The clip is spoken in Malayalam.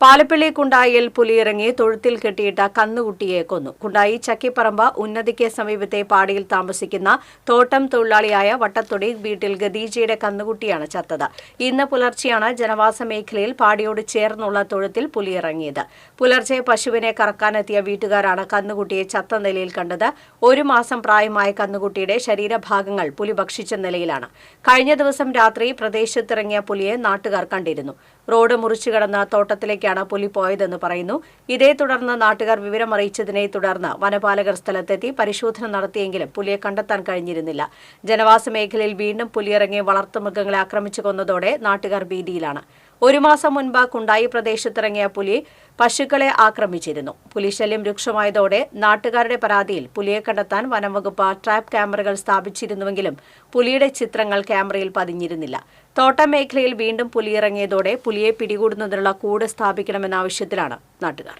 പാലപ്പിള്ളി കുണ്ടായിൽ പുലിയിറങ്ങി തൊഴുത്തിൽ കെട്ടിയിട്ട കന്നുകുട്ടിയെ കൊന്നു. കുണ്ടായി ചക്കിപ്പറമ്പ് ഉന്നതിക്ക് സമീപത്തെ പാടിയിൽ താമസിക്കുന്ന തോട്ടം തൊഴിലാളിയായ വട്ടത്തൊടി വീട്ടിൽ ഗദീജയുടെ കന്നുകുട്ടിയാണ് ചത്തത്. ഇന്ന് പുലർച്ചെയാണ് ജനവാസ മേഖലയിൽ പാടിയോട് ചേർന്നുള്ള തൊഴുത്തിൽ പുലിയിറങ്ങിയത്. പുലർച്ചെ പശുവിനെ കറക്കാനെത്തിയ വീട്ടുകാരാണ് കന്നുകുട്ടിയെ ചത്ത നിലയിൽ കണ്ടത്. ഒരു മാസം പ്രായമായ കന്നുകുട്ടിയുടെ ശരീരഭാഗങ്ങൾ പുലി ഭക്ഷിച്ച നിലയിലാണ്. കഴിഞ്ഞ ദിവസം രാത്രി പ്രദേശത്തിറങ്ങിയ പുലിയെ നാട്ടുകാർ കണ്ടിരുന്നു. റോഡ് മുറിച്ചു കടന്ന തോട്ടത്തിലേക്കാണ് പുലി പോയതെന്ന് പറയുന്നു. ഇതേ തുടർന്ന് നാട്ടുകാർ വിവരമറിയിച്ചതിനെ തുടർന്ന് വനപാലകർ സ്ഥലത്തെത്തി പരിശോധന നടത്തിയെങ്കിലും പുലിയെ കണ്ടെത്താൻ കഴിഞ്ഞിരുന്നില്ല. ജനവാസ മേഖലയിൽ വീണ്ടും പുലിയിറങ്ങി വളർത്തുമൃഗങ്ങളെ ആക്രമിച്ചു കൊന്നതോടെ നാട്ടുകാർ ഭീതിയിലാണ്. ഒരു മാസം മുൻപ് കുണ്ടായി പ്രദേശത്തിറങ്ങിയ പുലി പശുക്കളെ ആക്രമിച്ചിരുന്നു. പുലിശല്യം രൂക്ഷമായതോടെ നാട്ടുകാരുടെ പരാതിയിൽ പുലിയെ കണ്ടെത്താൻ വനംവകുപ്പ് ട്രാപ്പ് ക്യാമറകൾ സ്ഥാപിച്ചിരുന്നുവെങ്കിലും പുലിയുടെ ചിത്രങ്ങൾ ക്യാമറയിൽ പതിഞ്ഞിരുന്നില്ല. തോട്ടം മേഖലയിൽ വീണ്ടും പുലിയിറങ്ങിയതോടെ പുലിയെ പിടികൂടുന്നതിനുള്ള കൂട് സ്ഥാപിക്കണമെന്ന ആവശ്യത്തിലാണ് നാട്ടുകാർ.